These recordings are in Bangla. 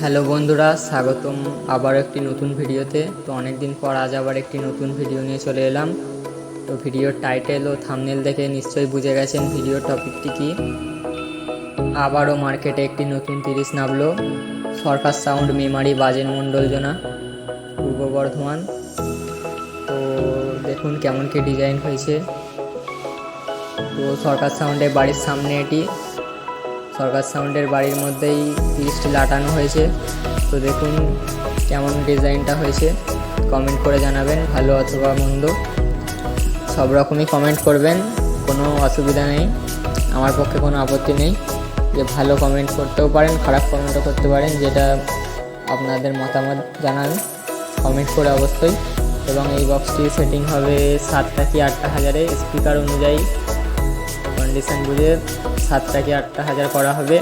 হ্যালো বন্ধুরা, স্বাগতম আবার একটি নতুন ভিডিওতে। তো অনেক দিন পর আজ আবার একটি নতুন ভিডিও নিয়ে চলে এলাম। তো ভিডিওর টাইটেল ও থামনেল দেখে নিশ্চয়ই বুঝে গেছেন ভিডিওর টপিকটি কী। আবারও মার্কেটে একটি নতুন তিরিশ নামলো, সরকার সাউন্ড মেমারি বাজেন মণ্ডল জোনা, পূর্ব বর্ধমান। তো দেখুন কেমন কি ডিজাইন হয়েছে। তো সরকার সাউন্ডের বাড়ির সামনে এটি। সরকার সাউন্ডের বাড়ির মধ্যেই তিরিশটি লাটানো হয়েছে। তো দেখুন কেমন ডিজাইনটা হয়েছে। কমেন্ট করে জানাবেন, ভালো অথবা মন্দ। সব রকমই কমেন্ট করবেন, কোনো অসুবিধা নেই। আমার পক্ষে কোনো আপত্তি নেই। যে ভালো কমেন্ট করতেও পারেন, খারাপ কমেন্টও করতে পারেন, যেটা আপনাদের মতামত জানান, কমেন্ট করে অবশ্যই। এবং এই বক্সটি সেটিং হবে সাতটা কি আটটা হাজারে। স্পিকার অনুযায়ী কন্ডিশন বুঝে সাতটা কি আটটা হাজার করা হবে।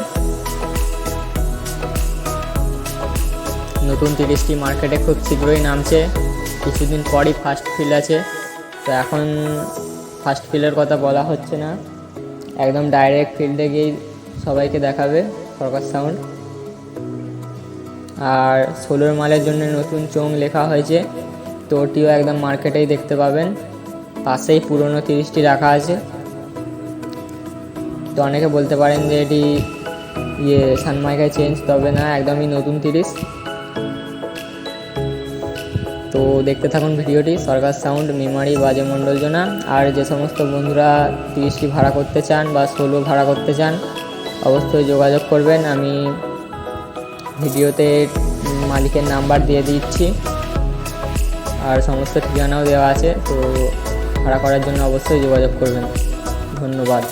নতুন তিরিশটি মার্কেটে খুব শীঘ্রই নামছে। কিছুদিন পরই ফার্স্ট ফিল আছে। তো এখন ফার্স্ট ফিলের কথা বলা হচ্ছে না। একদম ডাইরেক্ট ফিল্ডে গিয়েই সবাইকে দেখাবে সরকার সাউন্ড আর ষোলোর মালের জন্য নতুন চোং লেখা হয়েছে। তো ওটিও একদম মার্কেটেই দেখতে পাবেন। পাশেই পুরনো তিরিশটি রাখা আছে। তো অনেকে বলতে পারেন যে এটি ইয়ে সানমাইকায় চেঞ্জ তবে না, একদমই নতুন তিরিশ। তো দেখতে থাকুন ভিডিওটি, সরকার সাউন্ড মেমারি বাজে মণ্ডল জোনা। আর যে সমস্ত বন্ধুরা তিরিশটি ভাড়া করতে চান বা ষোলো ভাড়া করতে চান, অবশ্যই যোগাযোগ করবেন। আমি ভিডিওতে মালিকের নাম্বার দিয়ে দিচ্ছি। আর সমস্ত ঠিকানাও দেওয়া আছে, তো ভাড়া করার জন্য অবশ্যই যোগাযোগ করবেন। ধন্যবাদ।